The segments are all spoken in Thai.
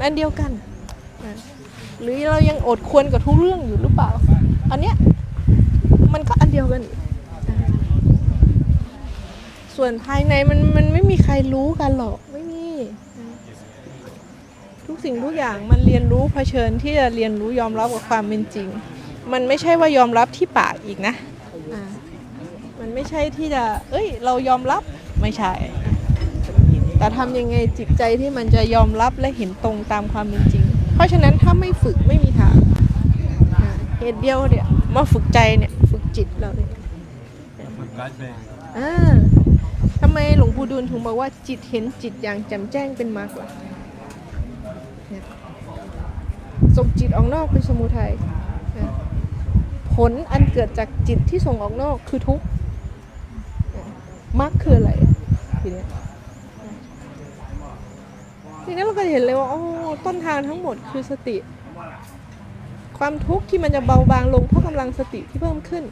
ันอันเดียวกัน หรือเรายังอดควรกับทุกเรื่องอยู่หรือเปล่า อันเนี้ยมันก็อันเดียวกัน ส่วนภายในมันมันไม่มีใครรู้กันหรอกไม่มี ทุกสิ่งทุกอย่างมันเรียนรู้เผชิญที่จะเรียนรู้ยอมรับกับความเป็นจริง มันไม่ใช่ว่ายอมรับที่ปากอีกนะะมันไม่ใช่ที่จะ เอ้ย เรายอมรับไม่ใช่ แต่ทำยังไงจิตใจที่มันจะยอมรับและเห็นตรงตามความเป็นจริง เพราะฉะนั้นถ้าไม่ฝึกไม่มีทางอ่าเหตุเดียวเนี่ยมาฝึกใจเนี่ยฝึกจิตเราเนี่ยฝึกการแสดงอ่าทำไมหลวงปู่ดูลถึงบอกว่าจิตเห็นจิตอย่างแจ่มแจ้งเป็นมรรคล่ะเนี่ยส่งจิตออกนอกเป็นสมุทัยนะผลอันเกิดจากจิตที่ส่งออกนอกคือทุกข์นะมรรคคืออะไรทีเนี้ย ทีนี้เราก็เห็นเลยว่าโอ้ต้นทางทั้งหมดคือสติ ความทุกข์ที่มันจะเบาบางลงเพราะกำลังสติที่เพิ่มขึ้น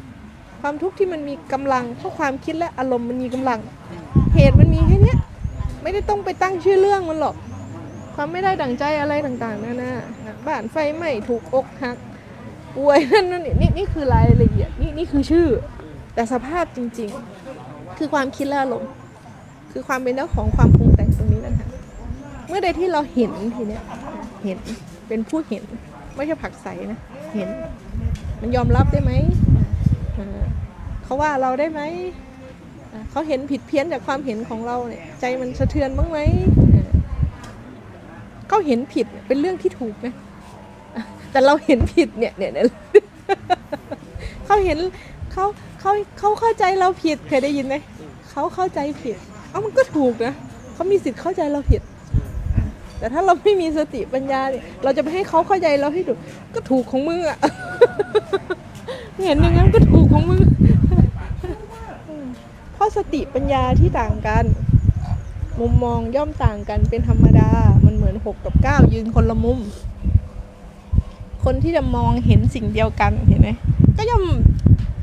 ความทุกข์ที่มันมีกำลังเพราะความคิดและอารมณ์มันมีกำลัง เหตุมันมีแค่เนี้ยไม่ได้ต้องไปตั้งชื่อเรื่องมันหรอก ความไม่ได้ดั่งใจอะไรต่างๆนานาบ้านไฟไหม้ถูกอกหักป่วยนั่นนั่นนี่นี่นี่คือรายละเอียดนี่นี่คือชื่อ แต่สภาพจริง ๆ คือความคิดและอารมณ์คือความเป็นเจ้าของความปรุงแต่งตรงนี้นะคะ เมื่อใดที่เราเห็นทีเนี้ยเห็นเป็นผู้เห็นไม่ใช่ผักใสนะเห็น มันยอมรับได้ไหมเขาว่าเราได้ไหมเขาเห็นผิดเพี้ยนจากความเห็นของเราเนี่ยใจมันสะเทือนบ้างไหมเขาเห็นผิดเป็นเรื่องที่ถูกไหมแต่เราเห็นผิดเนี่ยเนี่ยเนี่ยเขาเห็นเขาเขาเขาเข้าใจเราผิดเคยได้ยินไหมเขาเข้าใจผิดเอ้ามันก็ถูกนะเขามีสิทธิ์เข้าใจเราผิด แต่ถ้าเราไม่มีสติปัญญาเนี่ยเราจะไปให้เขาเข้าใจเราให้ถูกก็ถูกของมึงอะเห็นอย่างนั้นก็ถูกของมึงเพราะสติปัญญาที่ต่างกัน มุมมองย่อมต่างกันเป็นธรรมดา มันเหมือนหกกับเก้ายืนคนละมุม คนที่จะมองเห็นสิ่งเดียวกันเห็นไหมก็ย่อม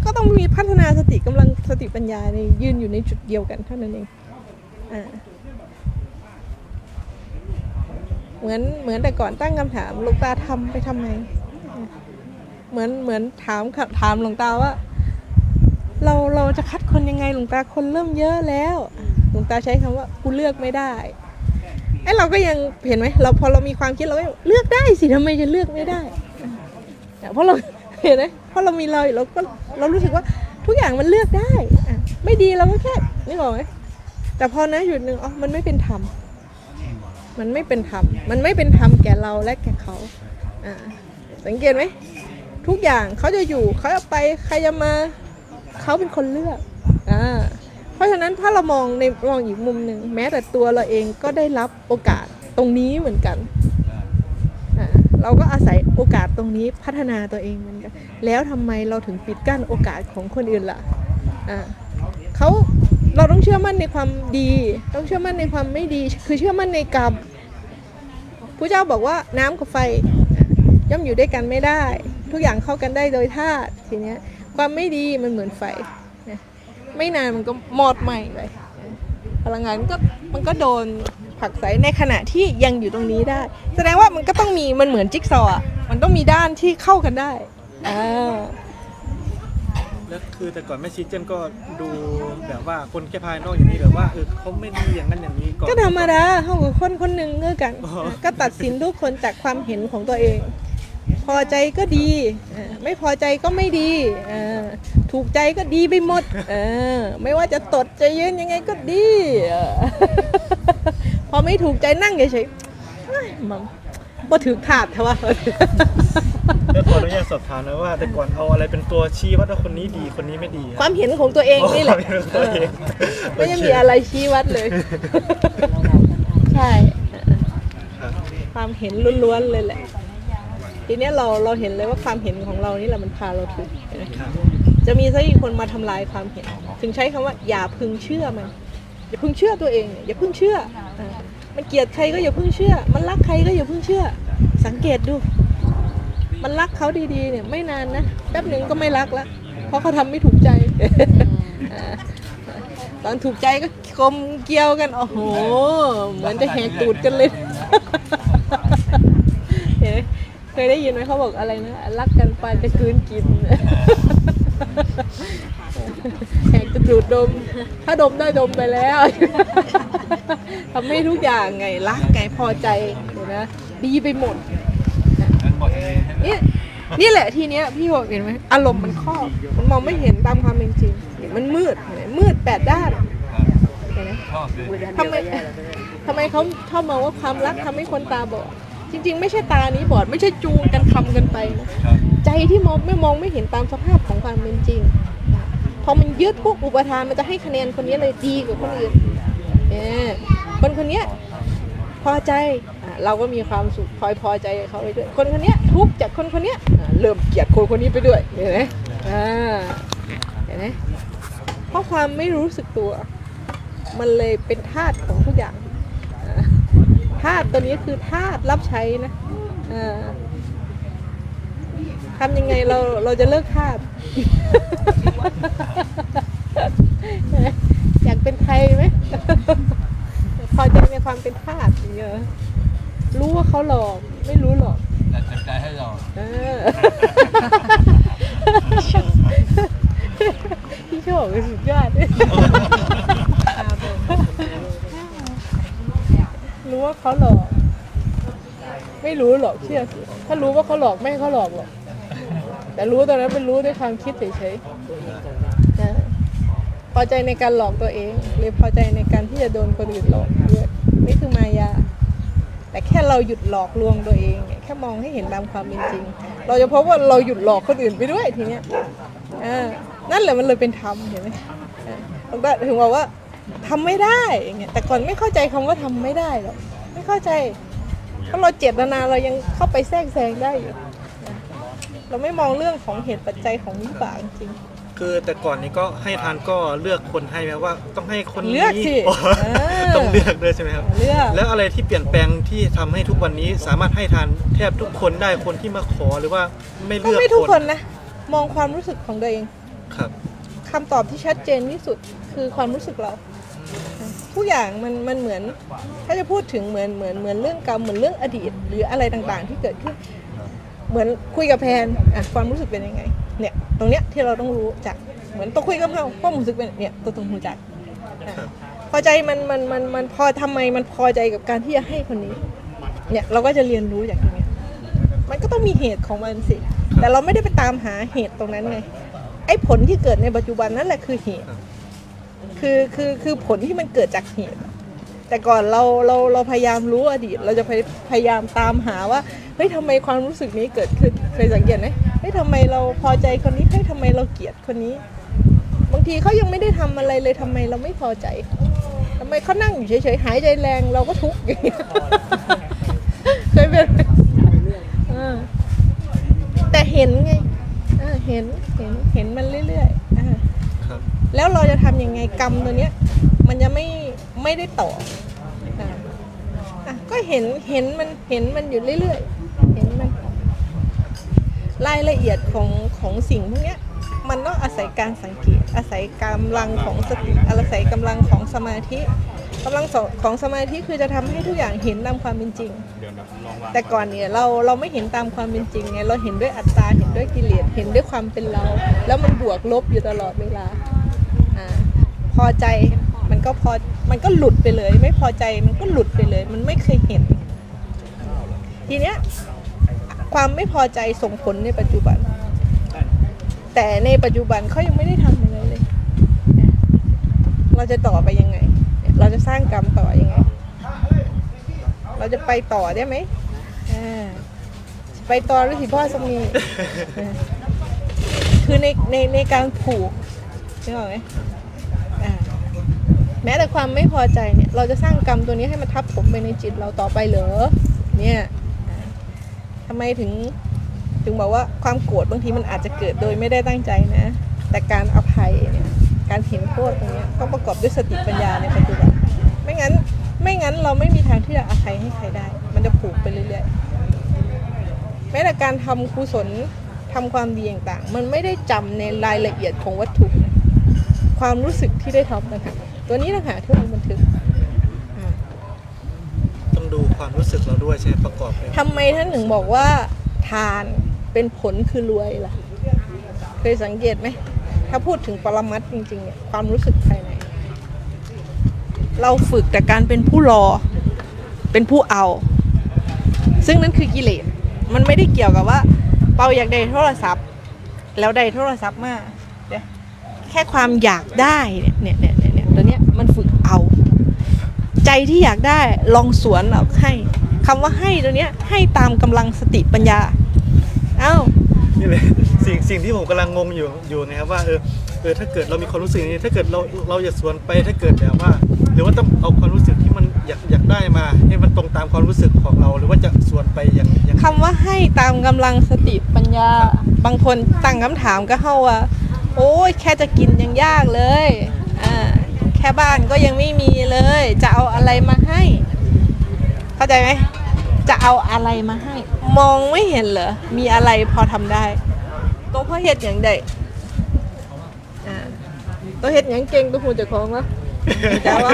ก็ต้องมีพัฒนาสติกำลังสติปัญญาในยืนอยู่ในจุดเดียวกันเท่านั้นเองอ่า เหมือนเหมือนแต่ก่อนตั้งคำถามหลวงตาทำไปทำไม เหมือนเหมือนถามถามหลวงตาว่า เราเราจะคัดคนยังไงหลวงตาคนเริ่มเยอะแล้วหลวงตาใช้คำว่ากูเลือกไม่ได้ไอ้เราก็ยังเห็นไหมเราพอเรามีความคิดเราก็เลือกได้สิทำไมจะเลือกไม่ได้อะเพราะเราเห็นไหมเพราะเรามีเราอยเราก็เรารู้สึกว่าทุกอย่างมันเลือกได้อไม่ดีเราก็แค่นี่บอกไหมแต่พอนะหยุดหนึ่งอ๋อมันไม่เป็นธรรม มันไม่เป็นธรรม มันไม่เป็นธรรมแก่เราและแก่เขาอ่าสังเกตไหมทุกอย่างเขาจะอยู่เขาจะไปใครจะมาเขาเป็นคนเลือกอ่าเพราะฉะนั้นถ้าเรามองในมองอีกมุมหนึ่งแม้แต่ตัวเราเองก็ได้รับโอกาสตรงนี้เหมือนกันอ่าเราก็อาศัยโอกาสตรงนี้พัฒนาตัวเองเหมือนกัน แล้วทำไมเราถึงปิดกั้นโอกาสของคนอื่นล่ะ อ่าเขา เราต้องเชื่อมั่นในความดี ต้องเชื่อมั่นในความไม่ดี คือเชื่อมั่นในกรรมพระเจ้าบอกว่าน้ำกับไฟย่อมอยู่ด้วยกันไม่ได้ ทุกอย่างเข้ากันได้โดยธาตุทีเนี้ยความไม่ดีมันเหมือนไฟนะไม่นานมันก็มอดไหม้ไปพลังงานก็มันก็โดนผักไสในขณะที่ยังอยู่ตรงนี้ได้ แสดงว่ามันก็ต้องมีมันเหมือนจิ๊กซอว์มันต้องมีด้านที่เข้ากันได้อ่า แล้วคือแต่ก่อนแม่ชีเจนก็ดูแบบว่าคนแค่ภายนอกอย่างนี้แบบว่าเออเขาไม่ดีอย่างนั้นอย่างนี้ก่อน ก็ธรรมดาเขากับคนคนหนึ่งเงื่อกัน อ๋อ ก็ตัดสินทุกคนจากความเห็นของตัวเอง พอใจก็ดีเออไม่พอใจก็ไม่ดีเออถูกใจก็ดีไปหมดเออไม่ว่าจะตดจะยืนยังไงก็ดีเออ พอไม่ถูกใจนั่งเฉยๆเอ้ยมัน บ่ถือขาดเถอะวะแล้วขออนุญาตสอบถามนะว่า แต่ก่อนเอาอะไรเป็นตัวชี้วัดว่าคนนี้ดีคนนี้ไม่ดีความเห็นของตัวเองนี่แหละอ๋อความเห็นของตัวเองเออไม่ได้มีอะไรชี้วัดเลย ใช่เออครับความเห็นล้วนๆเลยแหละ ทีเนี้ยเราเราเห็นเลยว่าความเห็นของเรานี่แหละมันพาเราถูกเห็นไหมครับจะมีสักกี่คนมาทำลายความเห็น ถึงใช้คำว่าอย่าพึงเชื่อมัน อย่าพึงเชื่อตัวเอง อย่าพึงเชื่ออ่า มันเกลียดใครก็อย่าเพึงเชื่อ มันรักใครก็อย่าเพึงเชื่อ สังเกตดู มันรักเขาดีๆ เนี่ยไม่นานนะแป๊บหนึ่งก็ไม่รักล้วเพราะเขาทำไม่ถูกใจ ตอนถูกใจก็กลมเกลียวกันโอ้โห เหมือนจะแหกตูดกันเลยเคยได้ยินไหมเขาบอกอะไรนะรักกันปานจะกืนกินแหกจะดูดดม ถ้าดมได้ดมไปแล้ว ทำให้ทุกอย่างไงรักไงพอใจเห็นไหมดีไปหมดมันหมดเลยเนี่ยนี่แหละทีเนี้ยพี่บอกเห็นไหมอารมณ์มันครอบมันมองไม่เห็นตามความเป็นจริงเห็นมันมืดเห็นไหมมืดแปดด้านเห็นไหมชอบเลยทำไมทำไมเขาชอบมองว่าความรักทำให้คนตาบอดจริง ๆ ไม่ใช่ตานี้บอดไม่ใช่จูงกันทำกันไปนะครับใจที่มองไม่มองไม่เห็นตามสภาพของความเป็นจริงพอมันยึดพวกอุปทานมันจะให้คะแนนคนนี้เลยดีกว่าคนอื่นเออ คนคนเนี้ยพอใจอเราก็มีความสุขพอยพอใจเขาไปด้วยคนคนนี้ทุกจากคนคนนี้เริ่มเกลียดคนคนนี้ไปด้วยเห็นไหมเห็นไหมเพราะความไม่รู้สึกตัว มันเลยเป็นธาตุของทุกอย่างธาตุตัวนี้คือธาตุรับใช้นะทำยังไงเราเราจะเลิกธาตุอยากเป็นไทยไหม ความเป็นทาสอย่างเงี้ยรู้ว่าเขาหลอกไม่รู้หรอกแต่เต็มใจให้เราเออพี่โชคสุดยอดรู้ว่าเขาหลอก ไม่รู้หรอกเชื่อสิถ้ารู้ว่าเขาหลอกไม่ให้เขาหลอกหรอกแต่รู้ตอนนั้นเป็นรู้ด้วยความคิดเฉยๆนะพอใจในการหลอกตัวเอง หรือพอใจในการที่จะโดนคนอื่นหลอกด้วย นี่คือมายา แต่แค่เราหยุดหลอกลวงตัวเอง แค่มองให้เห็นตามความเป็นจริง เราจะพบว่าเราหยุดหลอกคนอื่นไปด้วยทีเนี้ยอ่านั่นแหละมันเลยเป็นธรรมเห็นไหมอ่าแล้วก็ถึงบอกว่าทำไม่ได้อย่างเงี้ยแต่ก่อนไม่เข้าใจคำว่าทำไม่ได้หรอกไม่เข้าใจเพราะเราเจตนาเรายังเข้าไปแทรกแซงได้อยู่เราไม่มองเรื่องของเหตุปัจจัยของวิบากจริง คือแต่ก่อนนี้ก็ให้ทานก็เลือกคนให้ไหมว่าต้องให้คนนี้เลือกสิอ๋อเออ ต้องเลือกด้วยใช่ไหมครับ เลือก แล้วอะไรที่เปลี่ยนแปลงที่ทำให้ทุกวันนี้สามารถให้ทานแทบทุกคนได้คนที่มาขอหรือว่าไม่ก็เลือกไม่ทุกคนนะ มองความรู้สึกของตัวเองครับ คำตอบที่ชัดเจนที่สุดคือความรู้สึกเรา ทุกอย่างมันมันเหมือน ถ้าจะพูดถึงเหมือนเหมือนเหมือนเรื่องกรรมเหมือนเรื่องอดีต หรืออะไรต่างๆ ที่เกิดขึ้น เหมือนคุยกับแพนอะความรู้สึกเป็นยังไง เนี่ยตรงเนี้ยที่เราต้องรู้จักเหมือนตัวคุยกับเขาความรู้สึกเป็นเนี่ยตัวตรงหูจักอะพอใจมันมันมันมันพอทำไมมันพอใจกับการที่จะให้คนนี้ เนี่ยเราก็จะเรียนรู้จากตรงเนี้ยมันก็ต้องมีเหตุของมันสิ แต่เราไม่ได้ไปตามหาเหตุตรงนั้นไงไอ้ผลที่เกิดในปัจจุบันนั่นแหละคือเหตุ คือคือคือผลที่มันเกิดจากเหตุ แต่ก่อนเราเราเราพยายามรู้อดีต เราจะพยพยายามตามหาว่าเฮ้ยทำไมความรู้สึกนี้เกิดขึ้น เคยสังเกตไหมเฮ้ยทำไมเราพอใจคนนี้เฮ้ยทำไมเราเกลียดคนนี้ บางทีเขายังไม่ได้ทำอะไรเลยทำไมเราไม่พอใจทำไมเขานั่งอยู่เฉยๆหายใจแรงเราก็ทุกข์อย่างเงี้ยเคยเป็นไหมเออแต่เห็นไงเออเห็นเห็นเห็นมันเรื่อยๆอ่าครับแล้วเราจะทำยังไงกรรมตัวเนี้ย มันจะไม่ไม่ได้ต่ออะอะก็เห็นเห็นมันเห็นมันอยู่เรื่อยๆเห็นมัน รายละเอียดของของสิ่งพวกนี้มันต้องอาศัยการสังเกตอาศัยกำลังของสติอาศัยกำลังของสมาธิกำลังของสมาธิคือจะทำให้ทุกอย่างเห็นตามความเป็นจริง แต่ก่อนเนี่ยเราเราไม่เห็นตามความเป็นจริงไงเราเห็นด้วยอัตตาเห็นด้วยกิเลสเห็นด้วยความเป็นเรา แล้วมันบวกลบอยู่ตลอดเวลาอ่าพอใจมันก็พอมันก็หลุดไปเลย ไม่พอใจมันก็หลุดไปเลย มันไม่เคยเห็น ทีเนี้ย ความไม่พอใจส่งผลในปัจจุบัน แต่ในปัจจุบันเขายังไม่ได้ทำอะไรเลย เราจะต่อไปยังไง เราจะสร้างกรรมต่อยังไง เราจะไปต่อได้ไหมไปต่อหรือสิพ่อสมีคือในในในการผูกนึกออกไหมแม้แต่ความไม่พอใจเนี่ย เราจะสร้างกรรมตัวนี้ให้มันทับถมไปในจิตเราต่อไปเหรอเนี่ย ไมถึงถึงบอกว่าความโกรธบางทีมันอาจจะเกิดโดยไม่ได้ตั้งใจนะ แต่การอภัยเนี่ยการเห็นโทษตรงนี้ต้องประกอบด้วยสติปัญญาในปัจจุบันไม่งั้นไม่งั้นเราไม่มีทางที่จะอภัยให้ใครได้ มันจะผูกไปเรื่อยๆแม้แต่การทำกุศลทำความดีต่างๆ มันไม่ได้จำในรายละเอียดของวัตถุ ความรู้สึกที่ได้ทำต่างหากตัวนี้ต่างหากที่มันทึกอ่า ต้องดู ความรู้สึกเราด้วยใช่ไหมประกอบเลยทำไมท่านถึงบอกว่าทานเป็นผลคือรวยล่ะ เคยสังเกตไหม ถ้าพูดถึงปรมัตถ์จริงๆเนี่ยความรู้สึกภายใน เราฝึกแต่การเป็นผู้รอ เป็นผู้เอา ซึ่งนั่นคือกิเลส มันไม่ได้เกี่ยวกับว่า เปาอยากได้โทรศัพท์ แล้วได้โทรศัพท์มาเดี๋ยแค่ความอยากได้เนี่ยเนี่ยเนี่ยเนี่ยตัวเนี้ยมันฝึก ใจที่อยากได้ลองสวนเอาให้คำว่าให้ตัวเนี้ยให้ตามกำลังสติปัญญาเอ้านี่เลยสิ่งสิ่งที่ผมกำลังงงอยู่อยู่นะครับว่าเออเออถ้าเกิดเรามีความรู้สึกอย่างนี้ถ้าเกิดเราเราจะสวนไปถ้าเกิดแบบว่า หรือว่าต้องเอาความรู้สึกที่มันอยากอยากได้มาให้มันตรงตามความรู้สึกของเรา หรือว่าจะสวนไปอย่างอย่างคำว่าให้ตามกำลังสติปัญญา บางคนตั้งคำถามก็เข้าว่าโอ้ยแค่จะกินยังยากเลยอ่าแค่บ้านก็ยังไม่มีเลย จะเอาอะไรมาให้ เข้าใจไหมจะเอาอะไรมาให้ มองไม่เห็นเหรอ มีอะไรพอทำได้ตัวพ่อเฮ็ดอย่างใดอ่าตัวเฮ็ดอย่างเก่งตัวหูเจะคล้องวะจ้าวะ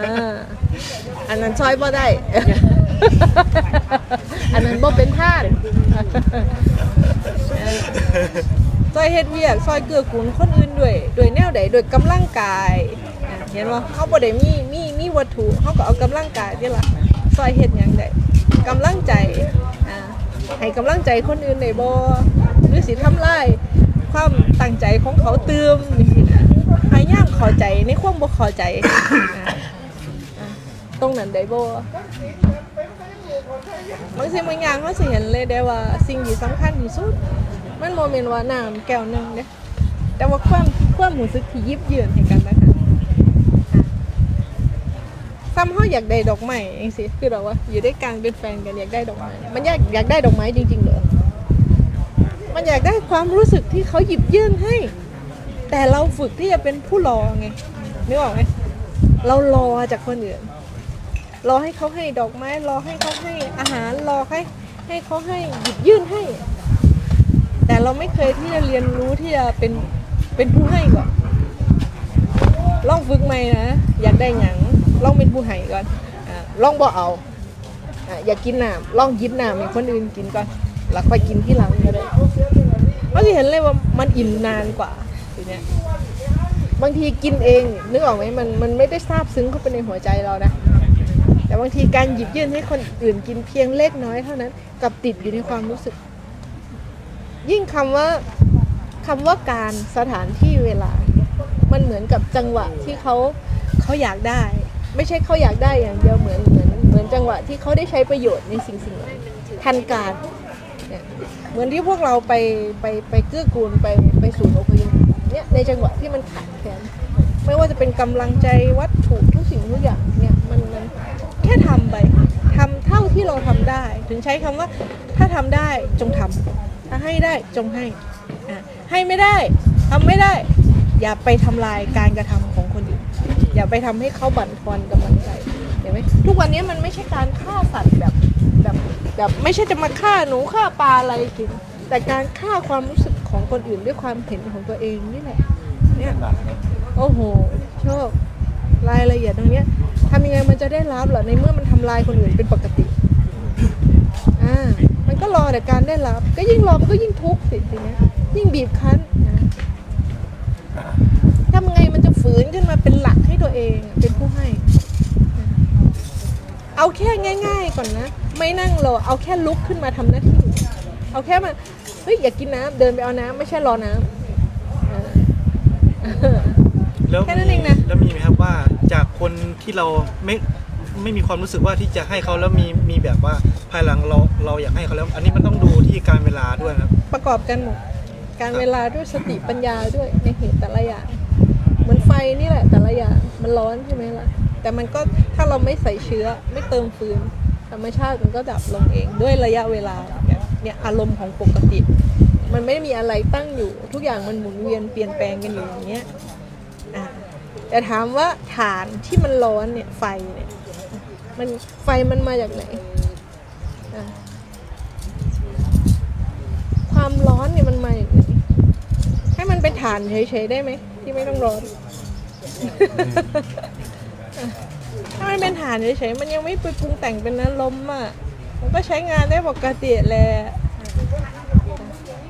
อ่าอันนั้นซอยบ่ได้ อันนั้นบ่เป็นท่านซอยเฮ็ดเวียกซอยเกื้อกูลคนอื่นด้วยด้วยแนวใดด้วยกำลังกาย เห็นบ่เขาบ่ได้มีมีมีวัตถุเขาก็เอากำลังกายนี่ล่ะซอยเฮ็ดหยังได้กำลังใจอ่าให้กำลังใจคนอื่นได้บ่หรือสิทำลายความตั้งใจของเขาเติมนี่สินะพยายามเข้าใจในความบ่เข้าใจอะอะตรงนั้นได้บ่บางสิ่งบางอย่างเขาสิเห็นเลยได้ว่าสิ่งที่สำคัญที่สุด มันโมเมนต์ว่าน้ำแก้วหนึงเด้แต่ว่าความความรู้สึกที่ยิบยืนให้กันนะคะ ซ้ำเขาอยากได้ดอกไม้เองสิคือเราว่า อยู่ด้วยกันเป็นแฟนกันอยากได้ดอกไม้มันอยากอยากได้ดอกไม้จริงๆเหรอมันอยากได้ความรู้สึกที่เขาหยิบยื่นให้ แต่เราฝึกที่จะเป็นผู้รอไงนึกออกไหมเรารอจากคนอื่นรอให้เขาให้ดอกไม้ รอให้เขาให้อาหารรอให้ให้เขาให้หยิบยื่นให้ แต่เราไม่เคยที่จะเรียนรู้ที่จะเป็นเป็นผู้ให้ก่อนลองฝึกใหม่นะอยากได้หยัง ลองเป็นผู้ให้ก่อนอ่าลองบ่เอาอ่าอยากกินน้ำลองหยิบน้ำให้คนอื่นกินก่อนแล้วค่อยกินที่หลังก็ได้เราจะเห็นเลยว่ามันอิ่มนานกว่าทีเนี้ยบางทีกินเองนึกออกไหมมันมันไม่ได้ซาบซึ้งเข้าไปในหัวใจเรานะ แต่บางทีการหยิบยื่นให้คนอื่นกินเพียงเล็กน้อยเท่านั้นกับติดอยู่ในความรู้สึก ยิ่งคำว่าคำว่าการสถานที่เวลา มันเหมือนกับจังหวะที่เขาเขาอยากได้ ไม่ใช่เขาอยากได้อย่างเดียวเหมือนเหมือนเหมือนจังหวะที่เขาได้ใช้ประโยชน์ในสิ่งสิ่งนั้นทันการเนี่ยเหมือนที่พวกเราไปไปไปเกื้อกูลไปไปสู่นย์อพยพเนี่ยในจังหวะที่มันขาดแคลนไม่ว่าจะเป็นกำลังใจวัตถุทุกสิ่งทุกอย่างเนี่ยมันมันแค่ทำไปทำเท่าที่เราทำได้ ถึงใช้คำว่าถ้าทำได้จงทำถ้าให้ได้จงให้อะให้ไม่ได้ทำไม่ได้ อย่าไปทำลายการกระทำของคนอื่น อย่าไปทำให้เขาบั่นทอนกำลังใจเห็นไหมทุกวันนี้มันไม่ใช่การฆ่าสัตว์แบบแบบแบบไม่ใช่จะมาฆ่าหนูฆ่าปลาอะไรกิน แต่การฆ่าความรู้สึกของคนอื่นด้วยความเห็นของตัวเองนี่แหละเนี่ยโอ้โหชอบรายละเอียดตรงเนี้ยทำยังไงมันจะได้รับเหรอในเมื่อมันทำลายคนอื่นเป็นปกติอ่ามันก็รอแต่การได้รับ ก็ยิ่งรอมันก็ยิ่งทุกข์สิทีเนี้ยยิ่งบีบคั้นนะ ฝืนขึ้นมาเป็นหลักให้ตัวเองอะเป็นผู้ให้นะเอาแค่ง่าย ๆ ก่อนนะ ไม่นั่งรอเอาแค่ลุกขึ้นมาทำหน้าที่ เอาแค่มาเฮ้ยอยากกินน้ำเดินไปเอาน้ำไม่ใช่รอน้ำอ่าแล้วแค่นั้นเองนะแล้วมีไหมครับว่าจากคนที่เราไม่ไม่มีความรู้สึกว่าที่จะให้เขาแล้วมีมีแบบว่าภายหลังเราเราอยากให้เขาแล้ว อันนี้มันต้องดูที่การเวลาด้วยนะครับประกอบกันหมดการเวลาด้วยสติปัญญาด้วยในเหตุแต่ละอย่างเห มือนไฟนี่แหละ แต่ละอย่างมันร้อนใช่ไหมล่ะ แต่มันก็ถ้าเราไม่ใส่เชื้อไม่เติมฟืนธรรมชาติมันก็ดับลงเองด้วยระยะเวลาเนี่ยอารมณ์ของปกติ มันไม่มีอะไรตั้งอยู่ ทุกอย่างมันหมุนเวียนเปลี่ยนแปลงกันอยู่อย่างเงี้ยอะแต่ถามว่าฐานที่มันร้อนเนี่ยไฟเนี่ยมันไฟมันมาจากไหนความร้อนเนี่ยมันมาอย่างไหน เป็นฐานเฉยๆได้ไหมที่ไม่ต้องร้อนถ้ามันเป็นฐานเฉยๆมันยังไม่ไปปรุงแต่งเป็นอารมณ์อะ มันก็ใช้งานได้ปกติแหละ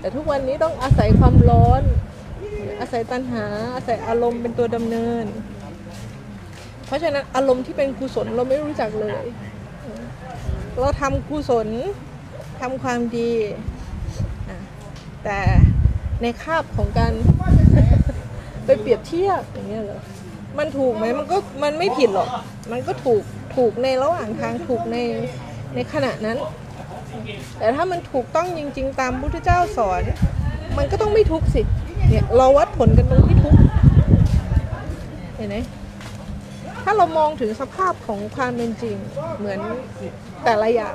แต่ทุกวันนี้ต้องอาศัยความร้อน อาศัยตัณหา อาศัยอารมณ์เป็นตัวดำเนิน เพราะฉะนั้นอารมณ์ที่เป็นกุศลเราไม่รู้จักเลย เราทำกุศลทำความดีอะแต่ ในคาบของการไปเปรียบเทียบอย่างเงี้ยเหรอมันถูกไหมมันก็มันไม่ผิดหรอก มันก็ถูกถูกในระหว่างทางถูกในในขณะนั้น แต่ถ้ามันถูกต้องจริง ๆ ตามพุทธเจ้าสอน มันก็ต้องไม่ทุกข์สิเนี่ยเราวัดผลกันตรงที่ทุกข์เห็นไหมถ้าเรามองถึงสภาพของความเป็นจริง เหมือนแต่ละอย่าง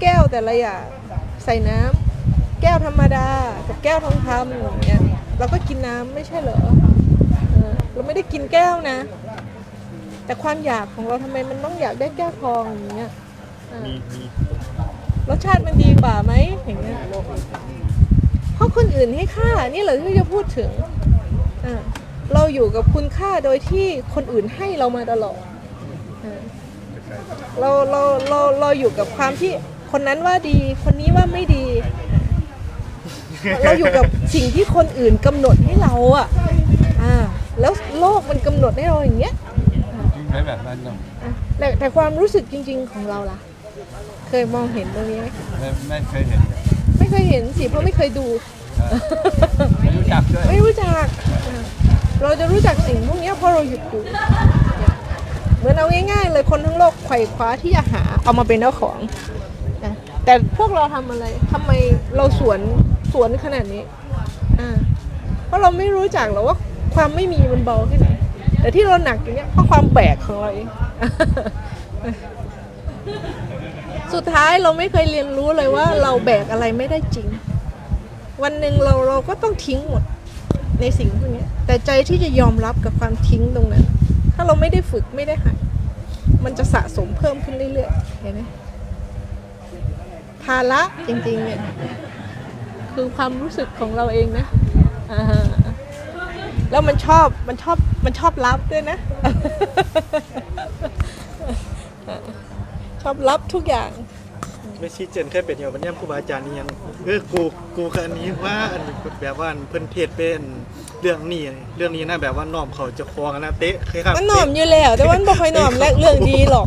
แก้วแต่ละอย่างใส่น้ำ แก้วธรรมดา กับแก้วทองคำอย่างเงี้ยเราก็กินน้ำไม่ใช่เหรอเออเราไม่ได้กินแก้วนะ แต่ความอยากของเราทำไมมันต้องอยากได้แก้วทองอย่างเงี้ยเออมีมีรสชาติมันดีกว่าไหมอย่างเงี้ยเพราะคนอื่นให้ค่านี่เหรอที่จะพูดถึงอ่าเราอยู่กับคุณค่าโดยที่คนอื่นให้เรามาตลอดอ่าเราเราเราเราอยู่กับความที่คนนั้นว่าดี คนนี้ว่าไม่ดี เราอยู่กับสิ่งที่คนอื่นกำหนดให้เราอะอ่าแล้วโลกมันกำหนดให้เราอย่างเงี้ยจริงไหมแบบนั้นเนาะอะแต่แต่ความรู้สึกจริง ๆ ของเราล่ะ เคยมองเห็นตรงนี้ไหมไม่ไม่เคยเห็น ไม่เคยเห็นสิเพราะไม่เคยดูเออไม่รู้จักด้วยไม่รู้จักอะเราจะรู้จักสิ่งพวกเนี้ยเพราะเราหยุดดูเนี่ยเหมือนเอาง่ายๆเลยคนทั้งโลกไขว่คว้าที่จะหาเอามาเป็นเจ้าของนะแต่พวกเราทำอะไรทำไมเราสวน สวนขนาดนี้ อ่า เพราะเราไม่รู้จักหรอกว่าความไม่มีมันเบาแค่ไหนแต่ที่เราหนักอย่างเนี้ยเพราะความแบกของเราเอง สุดท้ายเราไม่เคยเรียนรู้เลยว่าเราแบกอะไรไม่ได้จริง วันหนึ่งเราเราก็ต้องทิ้งหมดในสิ่งพวกนี้แต่ใจที่จะยอมรับกับความทิ้งตรงนั้น ถ้าเราไม่ได้ฝึกไม่ได้หัดมันจะสะสมเพิ่มขึ้นเรื่อยๆเห็นไหมภาระจริงๆเนี่ย คือความรู้สึกของเราเองนะอ่าแล้วมันชอบมันชอบมันชอบรับด้วยนะ ชอบรับทุกอย่างไม่ชี้เจนแค่เป็นอย่างวันนี้ครูบาอาจารย์นี่ยังเออกูกูกับอันนี้ว่าอันนี้แบบว่าเพิ่นเทศเป็นเรื่องนี้เรื่องนี้นะแบบว่าน้อมเขาจะคองกันนะเตะคล้ายๆมันหน่อมอยู่แล้ว แต่ว่ามันบ่ค่อยหน่อมและเรื่องดีหรอก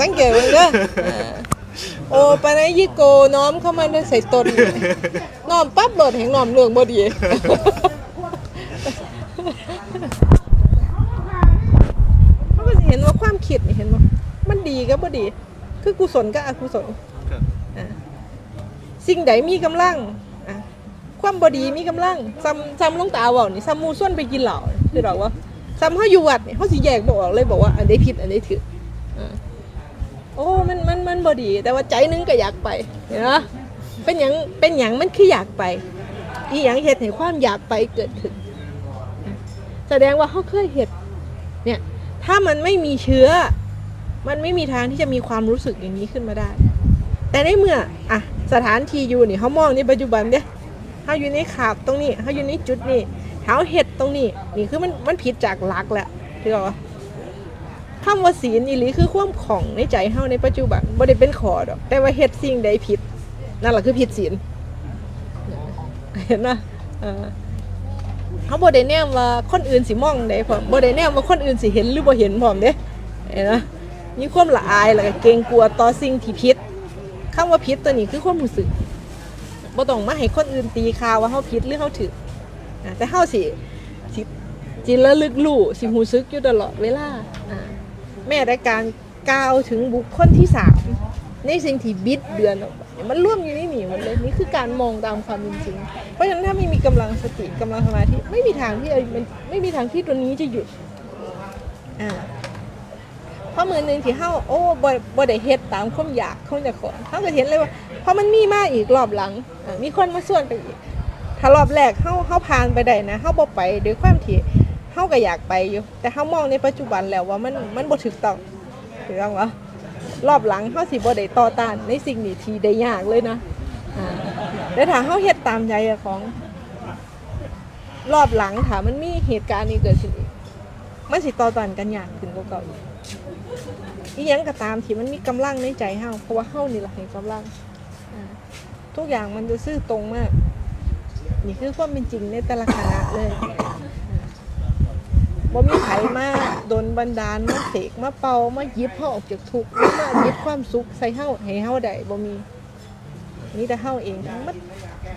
สังเกตมันเด้ออ่า โอปะนะยิโกน้อมเข้ามาในใส่ตนน้อมปั๊บโดดแห่งน้อมเรื่องบ่ดีเขาก็สิเห็นว่าความคิดนี่เห็นบ่มันดีกับบ่ดี คือกุศลกับอกุศลอะสิ่งใดมีกำลังอะความบดีมีกำลังซ้ำซ้ำลงตาเว่านี่ซ้ำหมูส่วนไปกินเหล้าคือเราว่าซ้ำเขาอยู่วัดนี่เขาสิแยกบอกออกเลยบอกว่าอันใดผิดอันใดถูกอะ โอ้มันมันมันบดี แต่ว่าใจหนึงก็อยากไปเห็นไหมเป็นหยังเป็นหยังมันคืออยากไป อีหยังเหตุให้ความอยากไปเกิดขึ้นอะแสดงว่าเขาเคยเหตุเนี่ย ถ้ามันไม่มีเชื้อ มันไม่มีทางที่จะมีความรู้สึกอย่างนี้ขึ้นมาได้ แต่ในเมื่ออะสถานที่อยู่นี่เขามองในปัจจุบันเนี่ยเขาอยู่ในขาบตรงนี้เขาอยู่ในจุดนี้เขาเห็ดตรงนี้นี่คือมันมันผิดจากหลักแหละที่เรา คำว่าศีลอีหลีคือความของในใจเฮาในปัจจุบันบ่ได้เป็นขอดอก แต่ว่าเฮ็ดสิ่งใดผิด นั่นแหละคือผิดศีลเห็นนะเขาบ่ได้แนมว่าคนอื่นสิมองได้พร้อมบ่ได้แนมว่าคนอื่นสิเห็นหรือบ่เห็นพร้อมเด้เห็นนะมีความละอายแล้วก็เกรงกลัวต่อสิ่งที่ผิดคำว่าผิดตัวนี้คือความรู้สึกบ่ต้องมาให้คนอื่นตีข่าวว่าเฮาผิดหรือเฮาถูกอ่าแต่เฮาสิสิสิระลึกรู้สิรู้สึกอยู่ตลอดเวลาอ่า แม้แต่การกล่าวถึงบุคคลที่สามในสิ่งที่บิดเบือนออกไปมันร่วมอยู่ในนี่หมดเลยนี่คือการมองตามความเป็นจริง เพราะฉะนั้นถ้าไม่มีกำลังสติกำลังสมาธิไม่มีทางที่ไอ้มันไม่มีทางที่ตัวนี้จะหยุดอ่าเพราะมือหนึ่งที่เฮาโอ้บ่บ่ได้เฮ็ดตามความอยากของเจ้าของเฮาก็เห็นเลยว่าเพราะมันมีมากอีกรอบหลังมีคนมาส่วนไปอีกถ้ารอบแรกเฮาเฮาผ่านไปได้นะเฮาบ่ไปด้วยความที่ เฮาก็อยากไปอยู่ แต่เฮามองในปัจจุบันแล้วว่ามันมันบ่ถูกต้องถูกต้องเหรอรอบหลังเฮาสิบ่ได้ต่อต้านในสิ่งนี้ที่ได้ยากเลยนะอ่าแต่ถ้าเฮาเฮ็ดตามใจของรอบหลังถ้ามันมีเหตุการณ์นี้เกิดขึ้นอีกมันสิต่อต้านกันยากขึ้นกว่าเก่าอีกอีหยังก็ตามที่มันมีกำลังในใจเฮาเพราะว่าเฮานี่แหละให้กำลังทุกอย่างมันจะซื่อตรงมาก นี่คือความเป็นจริงในแต่ละคณะเลย บ่มีไผมาโดนบันดาลมาเสกมาเป่ามายิบเฮาออกจากทุกข์มายิบความสุขใส่เฮาให้เฮาได้บ่มีมีแต่เฮาเองทั้งหมัด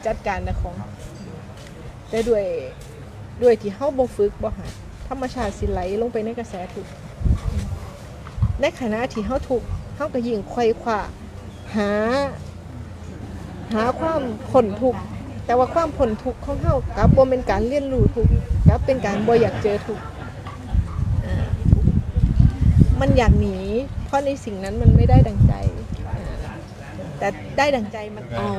จัดการแต่ของ แต่ด้วยด้วยที่เฮาบ่ฝึกบ่หัดธรรมชาติสิไหลลงไปในกระแสทุกข์ในขณะที่เฮาทุกข์เฮาก็ยิ่งไขว่คว้าหา หาความพ้นทุกข์แต่ว่าความพ้นทุกข์ของเฮากับบ่เป็นการเรียนรู้ทุกข์กับเป็นการบ่อยากเจอทุกข์ มันอยากหนี เพราะในสิ่งนั้นมันไม่ได้ดังใจ แต่ได้ดังใจมันเอา